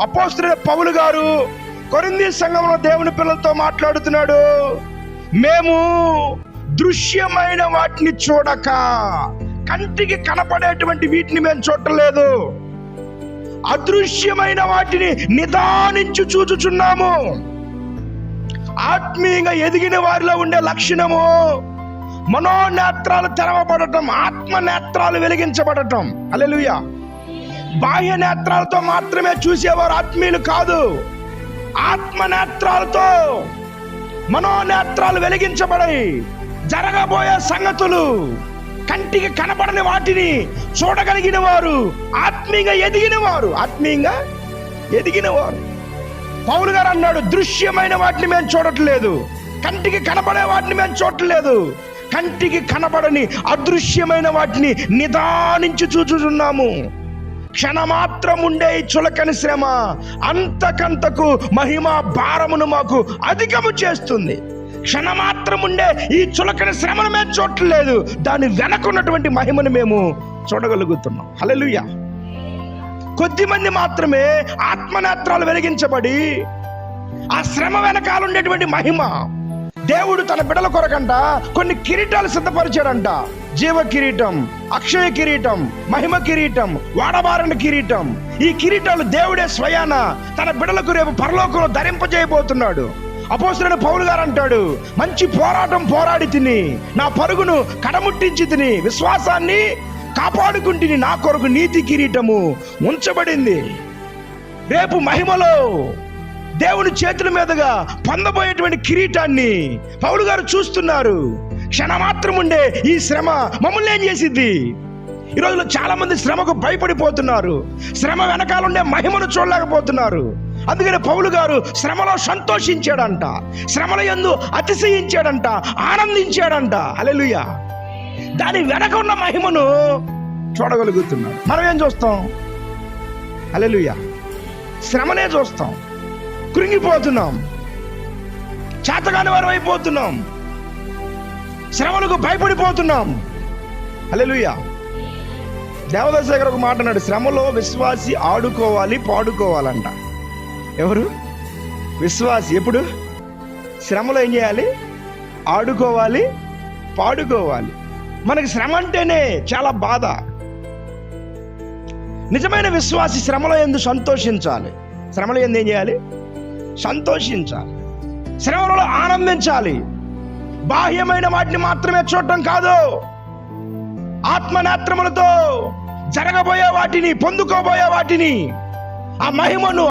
అపోస్తుడైన పౌలు గారు కొరింది సంఘంలో దేవుని పిల్లలతో మాట్లాడుతున్నాడు. మేము దృశ్యమైన వాటిని చూడక కంటికి కనపడేటువంటి వీటిని మేము చూడలేదు. అదృశ్యమైన వాటిని నిదానించి చూచుచున్నాము. ఆత్మీయంగా ఎదిగిన వారిలో ఉండే లక్షణము మనోనేత్రాలు తెరవబడటం ఆత్మ నేత్రాలు వెలిగించబడటం. అలెలుయా బాహ్య నేత్రాలతో మాత్రమే చూసేవారు ఆత్మీయులు కాదు. ఆత్మ నేత్రాలతో మనోనేత్రాలు వెలిగించబడి జరగబోయే సంగతులు కంటికి కనపడని వాటిని చూడగలిగిన వారు ఆత్మీయంగా ఎదిగిన వారు ఆత్మీయంగా ఎదిగిన వారు పౌలు గారు అన్నాడు దృశ్యమైన వాటిని మేము చూడట్లేదు. కంటికి కనపడే వాటిని మేము చూడట్లేదు. కంటికి కనపడని అదృశ్యమైన వాటిని నిదానించి చూచుచున్నాము. క్షణమాత్రం ఉండే ఈ చులకని శ్రమ అంతకంతకు మహిమ భారమును మాకు అధికము చేస్తుంది. క్షణమాత్రం ఉండే ఈ చులకని శ్రమను మేము చూడలేదు దాని వెనకున్నటువంటి మహిమను మేము చూడగలుగుతున్నాం. హల్లెలూయా. కొద్దిమంది మాత్రమే ఆత్మనేత్రాలు వెలిగించబడి ఆ శ్రమ వెనకాల ఉండేటువంటి మహిమ దేవుడు తన బిడల కొరకంట కొన్ని కిరీటాలు సిద్ధపరిచాడంట. జీవ కిరీటం అక్షయ కిరీటం మహిమ కిరీటం వాడబారని కిరీటం. ఈ కిరీటాలు దేవుడే స్వయాన తన బిడలకు రేపు పరలోకంలో ధరింపజేయబోతున్నాడు. అపోసరుడు పౌలు గారు అంటాడు మంచి పోరాటం పోరాడి తిని నా పరుగును కడముట్టించి తిని విశ్వాసాన్ని కాపాడుకుంటుని నా కొరకు నీతి కిరీటము ఉంచబడింది. రేపు మహిమలో దేవుని చేతుల మీదుగా పొందబోయేటువంటి కిరీటాన్ని పౌలు గారు చూస్తున్నారు. క్షణమాత్రం ఉండే ఈ శ్రమ మమ్మల్ని ఏం చేసిద్ది? ఈ రోజుల్లో చాలా మంది శ్రమకు భయపడిపోతున్నారు. శ్రమ వెనకాల ఉండే మహిమను చూడలేకపోతున్నారు. అందుకని పౌలు గారు శ్రమలో సంతోషించాడంట. శ్రమల ఎందు అతిశయించాడంట. ఆనందించాడంట. అలెలుయ దాని వెనక ఉన్న మహిమను చూడగలుగుతున్నాడు మనం ఏం చూస్తాం? అలెలుయ శ్రమనే చూస్తాం. కృంగిపోతున్నాం. చేతగాని వారం అయిపోతున్నాం. శ్రమలకు భయపడిపోతున్నాం. అలెలుయ దేవదాస్ దగ్గర ఒక మాట అన్నాడు శ్రమలో విశ్వాసి ఆడుకోవాలి పాడుకోవాలంట. ఎవరు? విశ్వాసి. ఎప్పుడు? శ్రమలో ఏం చేయాలి? ఆడుకోవాలి పాడుకోవాలి. మనకి శ్రమ అంటేనే చాలా బాధ. నిజమైన విశ్వాసి శ్రమలో ఎందు సంతోషించాలి. శ్రమలో ఎందు ఏం చేయాలి? సంతోషించాలి. శ్రమలలో ఆనందించాలి. బాహ్యమైన వాటిని మాత్రమే చూడటం కాదు. ఆత్మనేత్రములతో జరగబోయే వాటిని పొందుకోబోయే వాటిని ఆ మహిమను